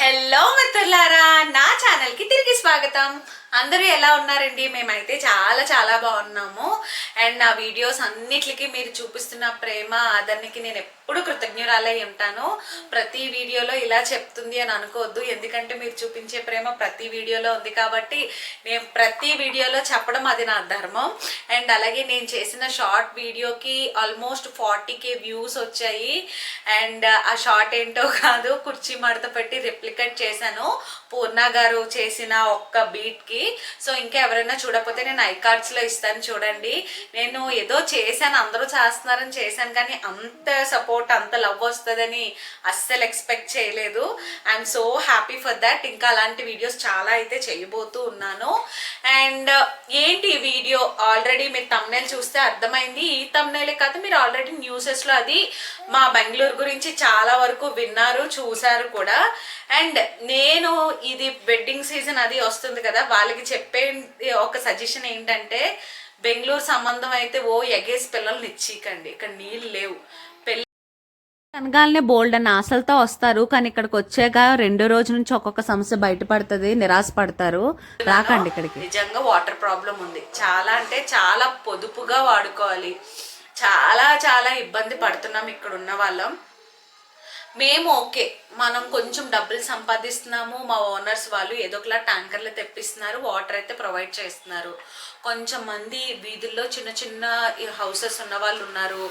Hello మిత్రులారా నా ఛానల్కి తిరిగి స్వాగతం. అందరూ ఎలా ఉన్నారండి? మేమైతే చాలా చాలా బాగున్నాము. అండ్ నా వీడియోస్ అన్నిటికీ మీరు చూపిస్తున్న ప్రేమ ఆదరణకి నేను ఎప్పుడు కృతజ్ఞురాలై ఉంటాను. ప్రతి వీడియోలో ఇలా చెప్తుంది అని అనుకోవద్దు. ఎందుకంటే మీరు చూపించే ప్రేమ ప్రతి వీడియోలో ఉంది కాబట్టి నేను ప్రతి వీడియోలో చెప్పడం అది నా ధర్మం. అండ్ అలాగే నేను చేసిన షార్ట్ వీడియోకి ఆల్మోస్ట్ ఫార్టీ కే వ్యూస్ వచ్చాయి. అండ్ ఆ షార్ట్ ఏంటో కాదు కుర్చీ మడత పెట్టి రిప్లికేట్ చేశాను. పూర్ణ గారు చేసిన ఒక్క బీట్కి సో ఇంకా ఎవరైనా చూడకపోతే నేను ఐ కార్డ్స్లో ఇస్తాను చూడండి. నేను ఏదో చేశాను అందరూ చేస్తున్నారని చేశాను కానీ అంత సపోర్ట్ అంత లవ్ వస్తుందని అస్సలు ఎక్స్పెక్ట్ చేయలేదు. I'm so happy for that ఇంకా అలాంటి వీడియోస్ చాలా అయితే చేయబోతూ ఉన్నాను. అండ్ ఏంటి వీడియో ఆల్రెడీ మీరు తమ్నేల్ చూస్తే అర్థమైంది. ఈ తమ్నేలే కాదు మీరు ఆల్రెడీ న్యూసెస్లో అది మా బెంగళూరు గురించి చాలా వరకు విన్నారు చూశారు కూడా. అండ్ నేను ఇది వెడ్డింగ్ సీజన్ అది వస్తుంది కదా వాళ్ళకి చెప్పే ఒక సజెషన్ ఏంటంటే బెంగళూరు సంబంధం అయితే ఓ ఎగేసి పిల్లల్ని ఇచ్చికండి ఇక్కడ నీళ్ళు లేవు. అనగానే బోల్డ్ అన్న ఆశలతో వస్తారు కానీ ఇక్కడికి వచ్చాక రెండో రోజు నుంచి ఒక్కొక్క సమస్య బయటపడుతుంది నిరాశ పడతారు రాకండి ఇక్కడికి. నిజంగా వాటర్ ప్రాబ్లం ఉంది. చాలా అంటే చాలా పొదుపుగా వాడుకోవాలి. చాలా చాలా ఇబ్బంది పడుతున్నాం ఇక్కడ ఉన్న వాళ్ళం. మేము ఓకే. మనం కొంచెం డబ్బులు సంపాదిస్తున్నాము. మా ఓనర్స్ వాళ్ళు ఏదో ఒకలా ట్యాంకర్లు తెప్పిస్తున్నారు. వాటర్ అయితే ప్రొవైడ్ చేస్తున్నారు. కొంచెం మంది వీధుల్లో చిన్న చిన్న హౌసెస్ ఉన్న వాళ్ళు ఉన్నారు.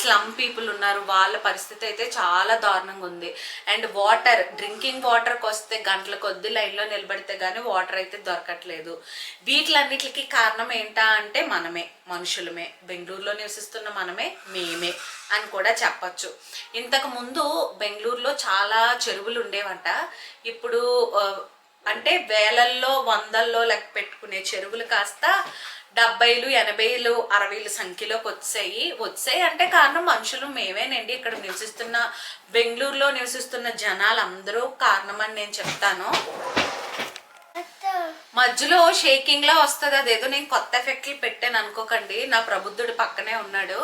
స్లమ్ పీపుల్ ఉన్నారు. వాళ్ళ పరిస్థితి అయితే చాలా దారుణంగా ఉంది. అండ్ వాటర్ డ్రింకింగ్ వాటర్కి వస్తే గంటల కొద్ది లైన్లో నిలబడితే కానీ వాటర్ అయితే దొరకట్లేదు. వీటిలన్నిటికీ కారణం ఏంటా అంటే మనమే మనుషులమే. బెంగళూరులో నివసిస్తున్న మనమే మేమే. అని కూడా చెప్పచ్చు. ఇంతకు ముందు బెంగళూరులో చాలా చెరువులు ఉండేవంట. ఇప్పుడు అంటే వేలల్లో వందల్లో లెక్క పెట్టుకునే చెరువులు కాస్త డెబ్బైలు ఎనభైలు అరవైలు సంఖ్యలోకి వచ్చాయి. వచ్చాయి అంటే కారణం మనుషులు మేమేనండి. ఇక్కడ నివసిస్తున్న బెంగళూరులో నివసిస్తున్న జనాలు అందరూ కారణమని నేను చెప్తాను. మధ్యలో షేకింగ్ లా వస్తుంది. అదేదో నేను కొత్త ఎఫెక్ట్లు పెట్టాను అనుకోకండి. నా ప్రబుద్ధుడు పక్కనే ఉన్నాడు.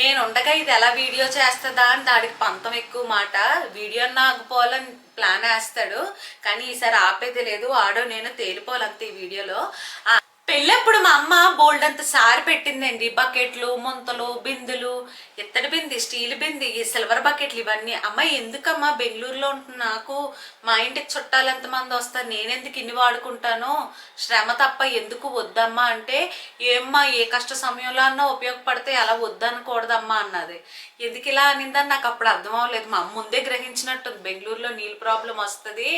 నేను ఉండగా ఇది ఎలా వీడియో చేస్తుందా అని దానికి పంతం ఎక్కువ మాట. వీడియో ఆగిపోవాలని ప్లాన్ వేస్తాడు. కానీ ఈసారి ఆపేది లేదు. ఆడో నేను తేలిపోవాలంతే ఈ వీడియోలో పెళ్ళప్పుడు మా అమ్మ బోల్డ్ అంత సారి పెట్టిందండి. బకెట్లు ముంతలు బిందులు ఇత్తడి బింది స్టీల్ బింది సిల్వర్ బకెట్లు ఇవన్నీ. అమ్మ ఎందుకమ్మా బెంగళూరులో ఉంటున్న? నాకు మా ఇంటికి చుట్టాలు ఎంతమంది వస్తారు? నేనెందుకు ఇన్ని వాడుకుంటాను? శ్రమ తప్ప ఎందుకు వద్దమ్మా అంటే ఏమ్మా ఏ కష్ట సమయంలో అన్నా ఉపయోగపడితే అలా వద్దనకూడదమ్మా అన్నది. ఎందుకు ఇలా అనిందని నాకు అప్పుడు అర్థం అవ్వలేదు. మా అమ్మ ముందే గ్రహించినట్టు బెంగళూరులో నీళ్ళు ప్రాబ్లం వస్తుంది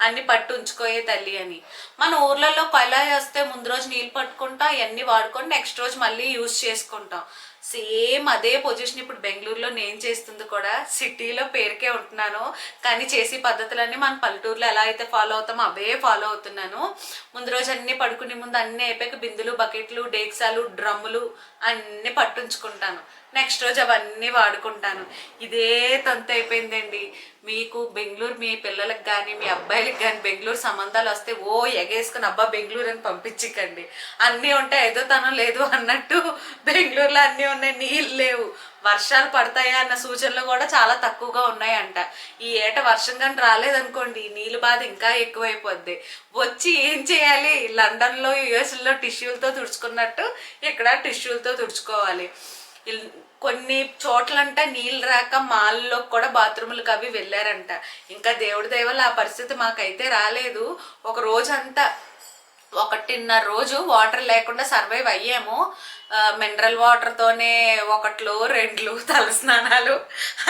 అన్ని పట్టు ఉంచుకోయే తల్లి అని. మన ఊర్లలో కొలాయి వస్తే ముందు రోజు నీళ్ళు పట్టుకుంటా అవన్నీ వాడుకొని నెక్స్ట్ రోజు మళ్ళీ యూజ్ చేసుకుంటాం. సేమ్ అదే పొజిషన్ ఇప్పుడు బెంగళూరులో నేను చేస్తుంది కూడా. సిటీలో పేరుకే ఉంటున్నాను. కానీ చేసే పద్ధతులన్నీ మన పల్లెటూరులో ఎలా అయితే ఫాలో అవుతామో అవే ఫాలో అవుతున్నాను. ముందు రోజు అన్నీ పడుకునే ముందు అన్నీ అయిపోయాక బిందులు బకెట్లు డేక్సాలు డ్రమ్ములు అన్నీ పట్టుంచుకుంటాను. నెక్స్ట్ రోజు అవన్నీ వాడుకుంటాను. ఇదే తంత అయిపోయిందండి. మీకు బెంగళూరు మీ పిల్లలకు కానీ మీ అబ్బాయిలకు కానీ బెంగళూరు సంబంధాలు వస్తే ఓ ఎగేసుకుని అబ్బా బెంగళూరు అని పంపించకండి. అన్నీ ఉంటాయి ఏదో తనం లేదు అన్నట్టు బెంగళూరులో అన్నీ ఉన్నాయి నీళ్ళు లేవు. వర్షాలు పడతాయా అన్న సూచనలు కూడా చాలా తక్కువగా ఉన్నాయంట. ఈ ఏట వర్షం కానీ రాలేదనుకోండి నీళ్ళు బాధ ఇంకా ఎక్కువైపోద్ది. వచ్చి ఏం చేయాలి? లండన్లో యుఎస్లో టిష్యూలతో తుడుచుకున్నట్టు ఇక్కడ టిష్యూలతో తుడుచుకోవాలి. కొన్ని చోట్లంట నీళ్ళు రాక మాల్లో కూడా బాత్రూములకు అవి వెళ్ళారంట. ఇంకా దేవుడి దయవల్ల ఆ పరిస్థితి మాకైతే రాలేదు. ఒక రోజంతా ఒకటిన్నర రోజు వాటర్ లేకుండా సర్వైవ్ అయ్యాము. మినరల్ వాటర్తోనే ఒకట్లు రెండ్లు తలస్నానాలు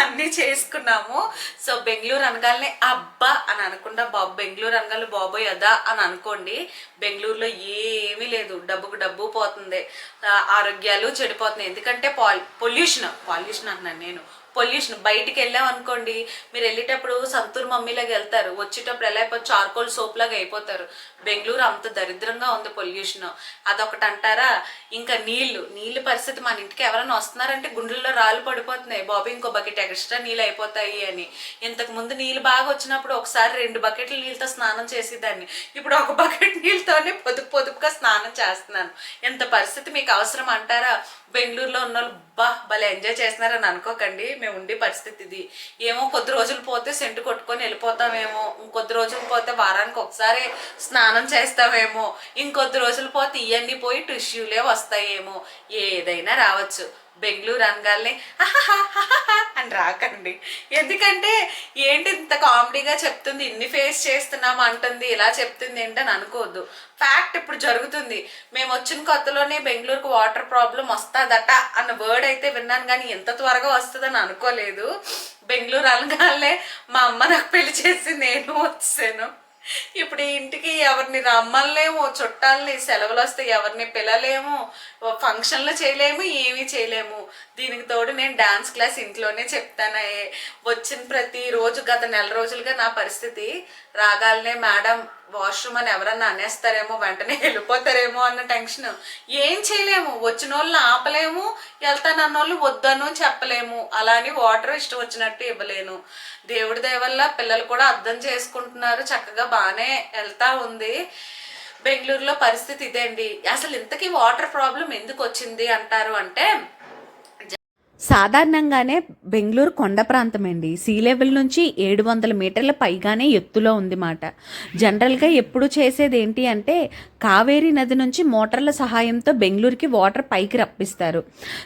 అన్నీ చేసుకున్నాము. సో బెంగళూరు అనగానే అబ్బా అని అనుకుండా బాబు. బెంగళూరు అనగాలి బాబోయ్ అదా అని అనుకోండి. బెంగళూరులో ఏమీ లేదు. డబ్బుకు డబ్బు పోతుంది. ఆరోగ్యాలు చెడిపోతున్నాయి. ఎందుకంటే పాల్ పొల్యూషన్ పాల్యూషన్ అన్నాను నేను. పొల్యూషన్ బయటికి వెళ్ళాం అనుకోండి మీరు వెళ్ళేటప్పుడు సంతూర్ మమ్మీలాగా వెళ్తారు. వచ్చేటప్పుడు ఎలా అయిపోతే చార్కోల్ సోప్ లాగా అయిపోతారు. బెంగళూరు అంత దరిద్రంగా ఉంది పొల్యూషన్. అదొకటి అంటారా? ఇంకా నీళ్ళు. నీళ్ళ పరిస్థితి మన ఇంటికి ఎవరైనా వస్తున్నారంటే గుండెల్లో రాళ్ళు పడిపోతున్నాయి. బాబు ఇంకో బకెట్ ఎక్స్ట్రా నీళ్ళు అయిపోతాయి అని. ఇంతకు ముందు నీళ్ళు బాగా వచ్చినప్పుడు ఒకసారి రెండు బకెట్ల నీళ్ళతో స్నానం చేసేదాన్ని. ఇప్పుడు ఒక బకెట్ నీళ్ళతోనే పొదుపు పొదుపుగా స్నానం చేస్తున్నాను. ఇంత పరిస్థితి మీకు అవసరం అంటారా? బెంగళూరులో ఉన్న వాళ్ళు బా భలే ఎంజాయ్ చేస్తున్నారని అనుకోకండి. మేము ఉండే పరిస్థితి ఇది ఏమో కొద్ది రోజులు పోతే సెంటు కొట్టుకొని వెళ్ళిపోతామేమో ఇంకొద్ది రోజులు పోతే వారానికి ఒకసారి స్నానం చేస్తామేమో ఇంకొద్ది రోజులు పోతే ఇవన్నీ పోయి టిష్యూలే వస్తాయేమో ఏదైనా రావచ్చు. బెంగళూరు అనగానే అని రాకండి. ఎందుకంటే ఏంటి ఇంత కామెడీగా చెప్తుంది ఇన్ని ఫేస్ చేస్తున్నాం అంటుంది ఇలా చెప్తుంది ఏంటని అనుకోవద్దు. ఫ్యాక్ట్ ఇప్పుడు జరుగుతుంది. మేము వచ్చిన కొత్తలోనే బెంగళూరుకు వాటర్ ప్రాబ్లం వస్తుందట అన్న వర్డ్ అయితే విన్నాను కానీ ఎంత త్వరగా వస్తుందని అనుకోలేదు. బెంగళూరు అనగానే మా అమ్మ నాకు పెళ్ళి చేసి నేను వచ్చాను. ఇప్పుడు ఇంటికి ఎవరిని రమ్మలేము చుట్టాలని సెలవులు వస్తే ఎవరిని పిల్లలేము ఫంక్షన్లు చేయలేము ఏమీ చేయలేము. దీనికి తోడు నేను డాన్స్ క్లాస్ ఇంట్లోనే చెప్తానే. వచ్చిన ప్రతి రోజు గత నెల రోజులుగా నా పరిస్థితి రాగాలనే మేడం వాష్రూమ్ అని ఎవరన్నా అనేస్తారేమో వెంటనే వెళ్ళిపోతారేమో అన్న టెన్షన్. ఏం చేయలేము వచ్చిన వాళ్ళని ఆపలేము వెళ్తానన్న వాళ్ళు వద్దను చెప్పలేము. అలా అని వాటర్ ఇష్టం వచ్చినట్టు ఇవ్వలేను. దేవుడి దయవల్ల పిల్లలు కూడా అర్థం చేసుకుంటున్నారు. చక్కగా బాగానే వెళ్తా ఉంది. బెంగళూరులో పరిస్థితి ఇదే అండి అసలు ఇంతకీ వాటర్ ప్రాబ్లం ఎందుకు వచ్చింది అంటారు అంటే సాధారణంగానే బెంగళూరు కొండ ప్రాంతం అండి సీ లెవెల్ నుంచి ఏడు వందల మీటర్ల పైగానే ఎత్తులో ఉంది మాట. జనరల్గా ఎప్పుడు చేసేది ఏంటి అంటే కావేరీ నది నుంచి మోటార్ల సహాయంతో బెంగళూరుకి వాటర్ పైకి రప్పిస్తారు.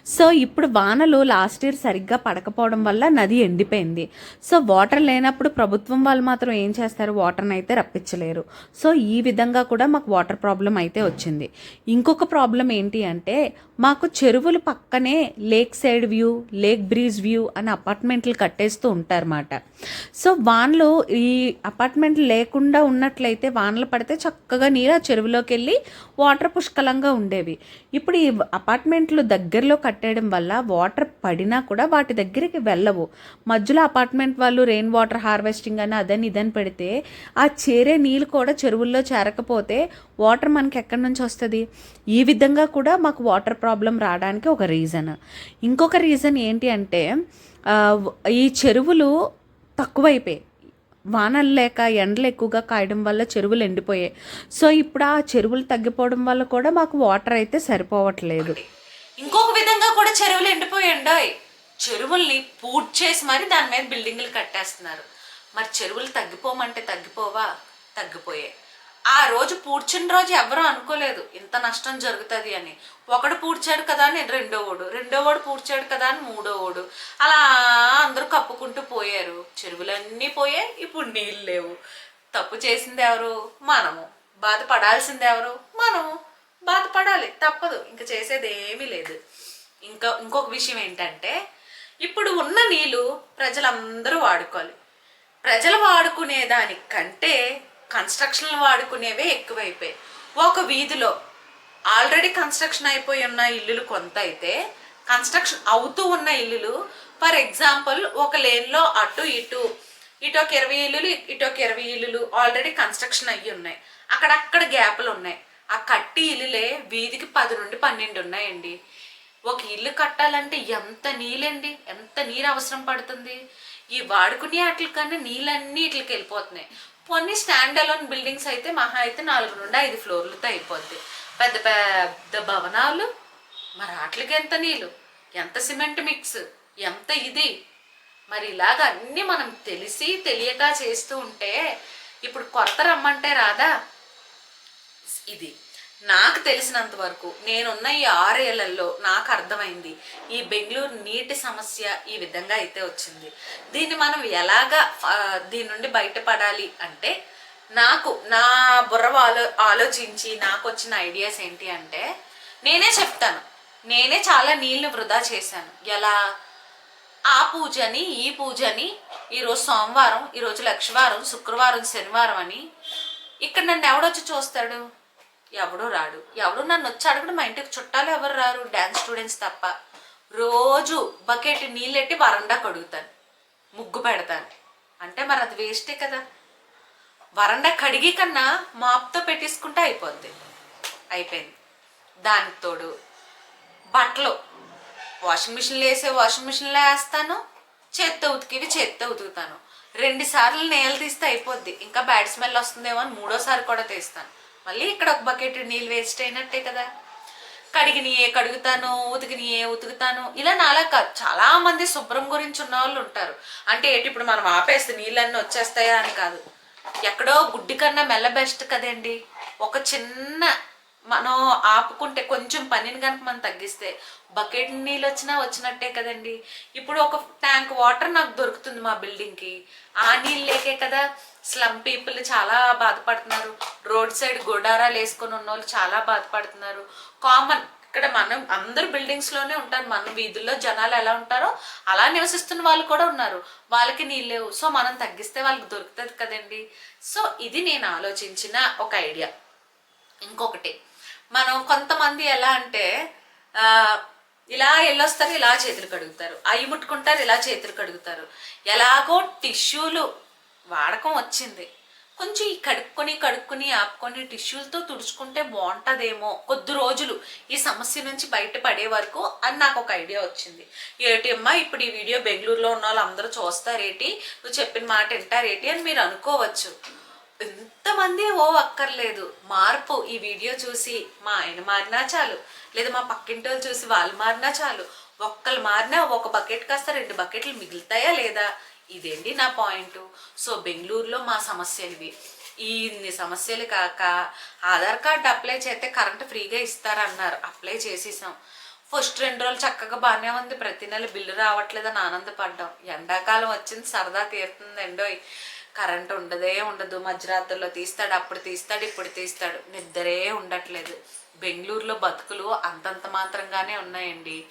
సో ఇప్పుడు వానలు లాస్ట్ ఇయర్ సరిగ్గా పడకపోవడం వల్ల నది ఎండిపోయింది. సో వాటర్ లేనప్పుడు ప్రభుత్వం వాళ్ళు మాత్రం ఏం చేస్తారు? వాటర్ని అయితే రప్పించలేరు. సో ఈ విధంగా కూడా మాకు వాటర్ ప్రాబ్లం అయితే వచ్చింది. ఇంకొక ప్రాబ్లం ఏంటి అంటే మాకు చెరువులు పక్కనే lake side view lake breeze view అని అపార్ట్మెంట్లు కట్టేస్తూ ఉంటారన్నమాట. సో వానలు ఈ అపార్ట్మెంట్లు లేకుండా ఉన్నట్లయితే వానలు పడితే చక్కగా నీరు ఆ చెరువులోకి వెళ్ళి వాటర్ పుష్కలంగా ఉండేవి. ఇప్పుడు ఈ అపార్ట్మెంట్లు దగ్గరలో కట్టేయడం వల్ల వాటర్ పడినా కూడా వాటి దగ్గరికి వెళ్ళవు. మధ్యలో అపార్ట్మెంట్ వాళ్ళు రెయిన్ వాటర్ హార్వెస్టింగ్ అని అదని ఇదని పెడితే ఆ చేరే నీళ్ళు కూడా చెరువుల్లో చేరకపోతే వాటర్ మనకి ఎక్కడి నుంచి వస్తుంది? ఈ విధంగా కూడా మాకు వాటర్ ప్రాబ్లం రావడానికి ఒక రీజన్ ఇంకొక రీజన్ ఏంటి అంటే ఈ చెరువులు తక్కువైపోయాయి. వానలు లేక ఎండలు ఎక్కువగా కాయడం వల్ల చెరువులు ఎండిపోయాయి. సో ఇప్పుడు ఆ చెరువులు తగ్గిపోవడం వల్ల కూడా మాకు వాటర్ అయితే సరిపోవట్లేదు. ఇంకొక విధంగా కూడా చెరువులు ఎండిపోయండోయ్ చెరువుల్ని పూర్తి చేసి మరి దాని మీద బిల్డింగ్లు కట్టేస్తున్నారు. మరి చెరువులు తగ్గిపోమంటే తగ్గిపోవా? తగ్గిపోయాయి. ఆ రోజు పూడ్చిన రోజు ఎవరూ అనుకోలేదు ఇంత నష్టం జరుగుతుంది అని. ఒకడు పూడ్చాడు కదా అని రెండో ఓడు రెండో ఓడు పూడ్చాడు కదా అని మూడో ఓడు అలా అందరూ కప్పుకుంటూ పోయారు. చెరువులన్నీ పోయాయి ఇప్పుడు నీళ్ళు లేవు. తప్పు చేసింది ఎవరు? మనము. బాధపడాల్సింది ఎవరు? మనము. బాధపడాలి తప్పదు. ఇంకా చేసేది ఏమీ లేదు. ఇంకా ఇంకొక విషయం ఏంటంటే ఇప్పుడు ఉన్న నీళ్ళు ప్రజలందరూ వాడుకోవాలి. ప్రజలు వాడుకునే దానికంటే కన్స్ట్రక్షన్లు వాడుకునేవే ఎక్కువైపోయాయి. ఒక వీధిలో ఆల్రెడీ కన్స్ట్రక్షన్ అయిపోయి ఉన్న ఇల్లులు కొంత అయితే కన్స్ట్రక్షన్ అవుతూ ఉన్న ఇల్లులు ఫర్ ఎగ్జాంపుల్ ఒక లేన్లో అటు ఇటు ఇటు ఒక ఇరవై ఇల్లులు ఇటు ఒక ఇరవై ఇల్లులు ఆల్రెడీ కన్స్ట్రక్షన్ అయ్యి ఉన్నాయి. అక్కడక్కడ గ్యాపులు ఉన్నాయి. ఆ కట్టి ఇల్లులే వీధికి పది నుండి పన్నెండు ఉన్నాయండి. ఒక ఇల్లు కట్టాలంటే ఎంత నీళ్ళండి? ఎంత నీరు అవసరం పడుతుంది? ఈ వాడుకునే వాటికన్నా నీళ్ళన్నీ ఇట్లకి వెళ్ళిపోతున్నాయి. కొన్ని స్టాండ్ అలోన్ బిల్డింగ్స్ అయితే మహా అయితే నాలుగు నుండి ఐదు ఫ్లోర్లతో అయిపోద్ది. పెద్ద పెద్ద భవనాలు మరి వాటికి ఎంత నీళ్ళు ఎంత సిమెంట్ మిక్స్ ఎంత ఇది? మరి ఇలాగ అన్నీ మనం తెలిసి తెలియక చేస్తూ ఉంటే ఇప్పుడు కొరత రమ్మంటే రాదా? ఇది నాకు తెలిసినంత వరకు నేనున్న ఈ ఆరేళ్ళలో నాకు అర్థమైంది ఈ బెంగళూరు నీటి సమస్య ఈ విధంగా అయితే వచ్చింది. దీన్ని మనం ఎలాగా దీని నుండి బయటపడాలి అంటే నాకు నా బుర్ర ఆలో ఆలోచించి నాకు వచ్చిన ఐడియాస్ ఏంటి అంటే నేనే చెప్తాను. నేనే చాలా నీళ్ళు వృధా చేశాను. ఎలా? ఆ పూజని ఈ పూజని ఈరోజు సోమవారం ఈరోజు లక్షవారం శుక్రవారం శనివారం అని ఇక్కడ నన్ను ఎవడొచ్చి చూస్తాడు? ఎవడో రాడు. ఎవడు నన్ను వచ్చి అడగడు మా ఇంటికి చుట్టాలు ఎవరు రారు? డ్యాన్స్ స్టూడెంట్స్ తప్ప. రోజు బకెట్ నీళ్ళెట్టి వరండా కడుగుతాను. ముగ్గు పెడతాను. అంటే మరి అది వేస్టే కదా. వరండా కడిగి కన్నా మాప్తో పెట్టేసుకుంటే అయిపోద్ది. అయిపోయింది. దానికి తోడు బట్టలు. వాషింగ్ మిషన్లో వేసే వాషింగ్ మిషన్లో వేస్తాను. చేత్తో ఉతికివి చేత్తో ఉతుకుతాను. రెండు సార్లు నేలు తీస్తే అయిపోద్ది. ఇంకా బ్యాడ్ స్మెల్ వస్తుందేమో అని మూడోసారి కూడా తీస్తాను. మళ్ళీ ఇక్కడ ఒక బకెట్ నీళ్ళు వేస్ట్ అయినట్టే కదా. కడిగినయే కడుగుతాను ఉతికినయే ఉతుకుతాను. ఇలా నాలా కాదు. చాలా మంది శుభ్రం గురించి ఉన్న వాళ్ళు ఉంటారు. అంటే ఏంటి ఇప్పుడు మనం ఆపేస్తే నీళ్ళన్నీ వచ్చేస్తాయా అని కాదు. ఎక్కడో గుడ్డి కన్నా మెల్ల బెస్ట్ కదండి. ఒక చిన్న మనం ఆపుకుంటే కొంచెం పనిని కనుక మనం తగ్గిస్తే బకెట్ నీళ్ళు వచ్చినా వచ్చినట్టే కదండి. ఇప్పుడు ఒక ట్యాంక్ వాటర్ నాకు దొరుకుతుంది మా బిల్డింగ్కి ఆ నీళ్ళు లేకే కదా స్లమ్ పీపుల్ చాలా బాధపడుతున్నారు. రోడ్ సైడ్ గుడారాలు వేసుకొని ఉన్న వాళ్ళు చాలా బాధపడుతున్నారు. కామన్ ఇక్కడ మనం అందరు బిల్డింగ్స్లోనే ఉంటారు. మన వీధుల్లో జనాలు ఎలా ఉంటారో అలా నివసిస్తున్న వాళ్ళు కూడా ఉన్నారు. వాళ్ళకి నీళ్ళు లేవు. సో మనం తగ్గిస్తే వాళ్ళకి దొరుకుతుంది కదండి. సో ఇది నేను ఆలోచించిన ఒక ఐడియా ఇంకొకటి మనం కొంతమంది ఎలా అంటే ఇలా వెళ్ళొస్తారు ఇలా చేతులు కడుగుతారు. అవి ముట్టుకుంటారు ఇలా చేతులు కడుగుతారు. ఎలాగో టిష్యూలు వాడకం వచ్చింది. కొంచెం ఈ కడుక్కొని కడుక్కొని ఆపుకొని టిష్యూలతో తుడుచుకుంటే బాగుంటుందేమో కొద్ది రోజులు ఈ సమస్య నుంచి బయటపడే వరకు అని నాకు ఒక ఐడియా వచ్చింది. ఏటి అమ్మ ఇప్పుడు ఈ వీడియో బెంగళూరులో ఉన్న వాళ్ళు అందరూ చూస్తారేటి? నువ్వు చెప్పిన మాట వింటారేటి అని మీరు అనుకోవచ్చు. ఎంతమంది ఓ అక్కర్లేదు మార్పు ఈ వీడియో చూసి మా ఆయన మారినా చాలు. లేదా మా పక్కింటి వాళ్ళు చూసి వాళ్ళు మారినా చాలు. ఒక్కరు మారినా ఒక బకెట్ కాస్త రెండు బకెట్లు మిగులుతాయా లేదా? ఇదేంటి నా పాయింట్? సో బెంగళూరులో మా సమస్యలు ఇవి ఇన్ని సమస్యలు కాక ఆధార్ కార్డు అప్లై చేస్తే కరెంట్ ఫ్రీగా ఇస్తారన్నారు. అప్లై చేసేసాం. ఫస్ట్ రెండు రోజులు చక్కగా బాగానే ఉంది. ప్రతి నెల బిల్లు రావట్లేదని ఆనందపడ్డాం. ఎండాకాలం వచ్చింది సరదా తీరుతుంది ఎండోయ్ కరెంట్ ఉండదే ఉండదు. మధ్యరాత్రుల్లో తీస్తాడు అప్పుడు తీస్తాడు ఇప్పుడు తీస్తాడు. నిద్రే ఉండట్లేదు. బెంగళూరులో బతుకులు అంతంత మాత్రంగానే ఉన్నాయండి.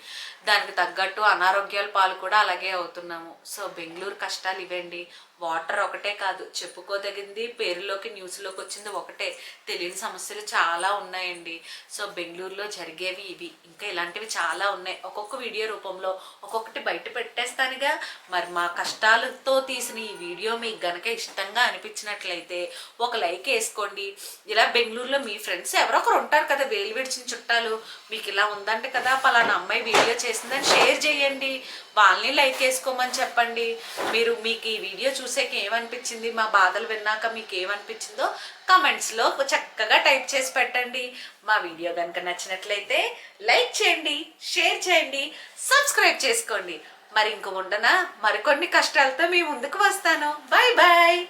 దానికి తగ్గట్టు అనారోగ్యాల పాలు కూడా అలాగే అవుతున్నాము. సో బెంగళూరు కష్టాలు ఇవండి. వాటర్ ఒకటే కాదు చెప్పుకోదగింది పేరులోకి న్యూస్లోకి వచ్చింది ఒకటే. తెలియని సమస్యలు చాలా ఉన్నాయండి. సో బెంగళూరులో జరిగేవి ఇవి. ఇంకా ఇలాంటివి చాలా ఉన్నాయి. ఒక్కొక్క వీడియో రూపంలో ఒక్కొక్కటి బయట పెట్టేస్తానుగా. మరి మా కష్టాలతో తీసిన ఈ వీడియో మీకు గనక ఇష్టంగా అనిపించినట్లయితే ఒక లైక్ వేసుకోండి. ఇలా బెంగళూరులో మీ ఫ్రెండ్స్ ఎవరో ఉంటారు కదా వేలు విడిచిన చుట్టాలు మీకు ఇలా ఉందంటే కదా పలానా అమ్మాయి వీడియో చేసిందని షేర్ చేయండి వాళ్ళని లైక్ వేసుకోమని చెప్పండి. మీరు మీకు ఈ వీడియో చూసాక ఏమనిపించింది? మా బాధలు విన్నాక మీకు ఏమనిపించిందో కమెంట్స్లో చక్కగా టైప్ చేసి పెట్టండి. మా వీడియో కనుక నచ్చినట్లయితే లైక్ చేయండి షేర్ చేయండి సబ్స్క్రైబ్ చేసుకోండి. మరి ఇంక ఉండనా? మరికొన్ని కష్టాలతో మీ ముందుకు వస్తాను. Bye bye